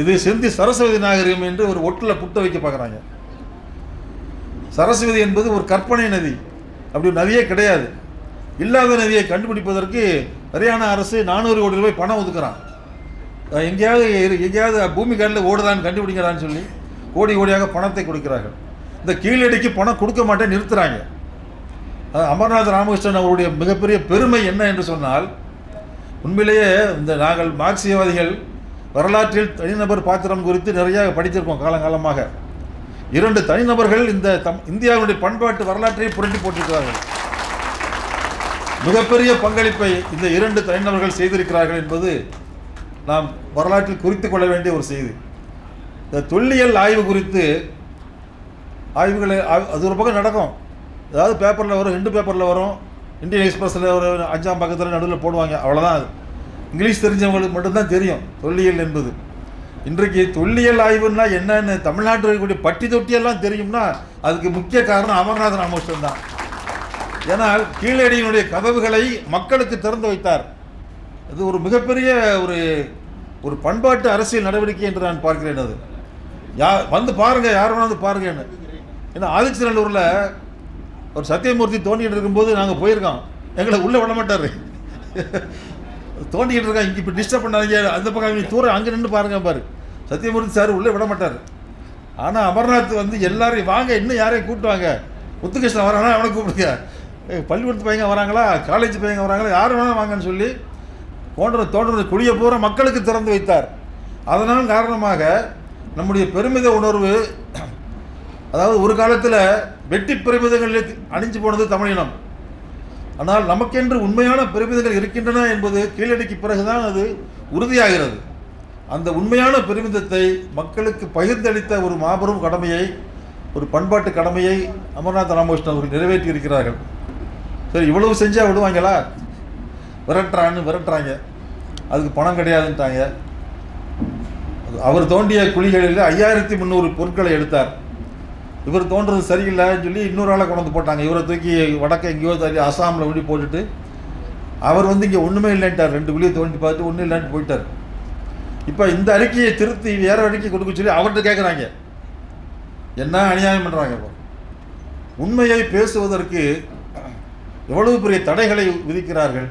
இது சிந்தி சரஸ்வதி நாகரிகம் என்று ஒரு ஒட்டில் புட்ட வைக்க பார்க்குறாங்க. சரஸ்வதி என்பது ஒரு கற்பனை நதி. அப்படி ஒரு நதியே கிடையாது. இல்லாத நதியை கண்டுபிடிப்பதற்கு ஹரியானா அரசு நானூறு கோடி ரூபாய் பணம் ஒதுக்குறான். எங்கேயாவது எங்கேயாவது பூமி கண்ணில் ஓடுதான்னு கண்டுபிடிக்கிறான்னு சொல்லி கோடி கோடியாக பணத்தை கொடுக்கிறார்கள். இந்த கீழடிக்கு பணம் கொடுக்க மாட்டேன் நிறுத்துகிறாங்க அமர்நாத் ராமகிருஷ்ணன் அவருடைய மிகப்பெரிய பெருமை என்ன என்று சொன்னால் உண்மையிலேயே இந்த நாங்கள் மார்க்சியவாதிகள் வரலாற்றில் தனிநபர் பாத்திரம் குறித்து நிறைய படித்திருக்கோம் காலங்காலமாக. இரண்டு தனிநபர்கள் இந்த தம் இந்தியாவுடைய பண்பாட்டு வரலாற்றை புரட்டி போட்டிருக்கிறார்கள். மிகப்பெரிய பங்களிப்பை இந்த இரண்டு தனிநபர்கள் செய்திருக்கிறார்கள் என்பது நாம் வரலாற்றில் குறித்து கொள்ள வேண்டிய ஒரு செய்தி. இந்த தொல்லியல் ஆய்வு குறித்து ஆய்வுகளை அது ஒரு பக்கம் நடக்கும். ஏதாவது பேப்பரில் வரும் ரெண்டு பேப்பரில் வரும் இந்தியன் எக்ஸ்பிரஸில் ஒரு அஞ்சாம் பக்கத்தில் நடுவில் போடுவாங்க. அவ்வளோதான் அது. இங்கிலீஷ் தெரிஞ்சவங்களுக்கு மட்டும்தான் தெரியும் தொல்லியல் என்பது. இன்றைக்கு தொல்லியல் ஆய்வுன்னா என்னன்னு தமிழ்நாட்டில் இருக்கக்கூடிய பட்டி தொட்டியெல்லாம் தெரியும்னா அதுக்கு முக்கிய காரணம் அமர்நாத் ராமகிருஷ்ணன் தான். ஏனால் கீழடியினுடைய கதவுகளை மக்களுக்கு திறந்து வைத்தார். அது ஒரு மிகப்பெரிய ஒரு ஒரு பண்பாட்டு அரசியல் நடவடிக்கை என்று நான் பார்க்கிறேன் அது. யா வந்து பாருங்க யார் வேணாலும் பாருங்கன்னு. ஏன்னா ஆதிச்சநல்லூரில் ஒரு சத்தியமூர்த்தி தோண்டிகிட்டு இருக்கும்போது நாங்கள் போயிருக்கோம். எங்களை உள்ளே விட மாட்டார். தோண்டிக்கிட்டு இருக்கான் இங்கே இப்போ டிஸ்டர்ப் பண்ணாதீங்க. அந்த பக்கம் நீ தூரம் அங்கே நின்று பாருங்க பாரு. சத்தியமூர்த்தி சார் உள்ளே விட மாட்டார். ஆனால் அமர்நாத் வந்து எல்லாரையும் வாங்க இன்னும் யாரையும் கூப்பிட்டு வாங்க. முத்துகிருஷ்ணன் வரானா? அவனை கூப்பிடுங்க. பள்ளிக்கூடத்து பையங்க வராங்களா? காலேஜ் பையங்க வராங்களா? யார் வேணாலும் வாங்கன்னு சொல்லி தோன்ற தோன்ற குழிய பூரா மக்களுக்கு திறந்து வைத்தார். அதனால் காரணமாக நம்முடைய பெருமித உணர்வு அதாவது ஒரு காலத்தில் வெட்டி பெருமிதங்களில் அணிஞ்சு போனது தமிழினம். ஆனால் நமக்கென்று உண்மையான பெருமிதங்கள் இருக்கின்றன என்பது கீழடிக்கு பிறகுதான் அது உறுதியாகிறது. அந்த உண்மையான பெருமிதத்தை மக்களுக்கு பகிர்ந்தளித்த ஒரு மாபெரும் கடமையை ஒரு பண்பாட்டு கடமையை அமர்நாத் ராமகிருஷ்ணன் அவர்கள் நிறைவேற்றி இருக்கிறார்கள் சரி இவ்வளவு செஞ்சால் விடுவாங்களா? விரட்டுறான்னு விரட்டுறாங்க. அதுக்கு பணம் கிடையாதுன்ட்டாங்க. அவர் தோண்டிய குழிகளில் ஐயாயிரத்தி முந்நூறு பொருட்களை எடுத்தார். இவர் தோன்றது சரியில்லைன்னு சொல்லி இன்னொரு ஆளை கொண்டு போட்டாங்க. இவரை தூக்கி வடக்க எங்கேயோ தள்ளி அசாமில் விடி போட்டுட்டு அவர் வந்து இங்கே ஒன்றுமே இல்லைன்ட்டார். ரெண்டு குழியை தோண்டி பார்த்துட்டு ஒன்றும் இல்லைன்னு போயிட்டார். இப்போ இந்த அறிக்கையை திருத்தி வேற அறிக்கை கொடுக்க சொல்லி அவர்கிட்ட கேட்குறாங்க என்ன அநியாயம் பண்ணுறாங்க இப்போ உண்மையை பேசுவதற்கு எவ்வளவு பெரிய தடைகளை விதிக்கிறார்கள்?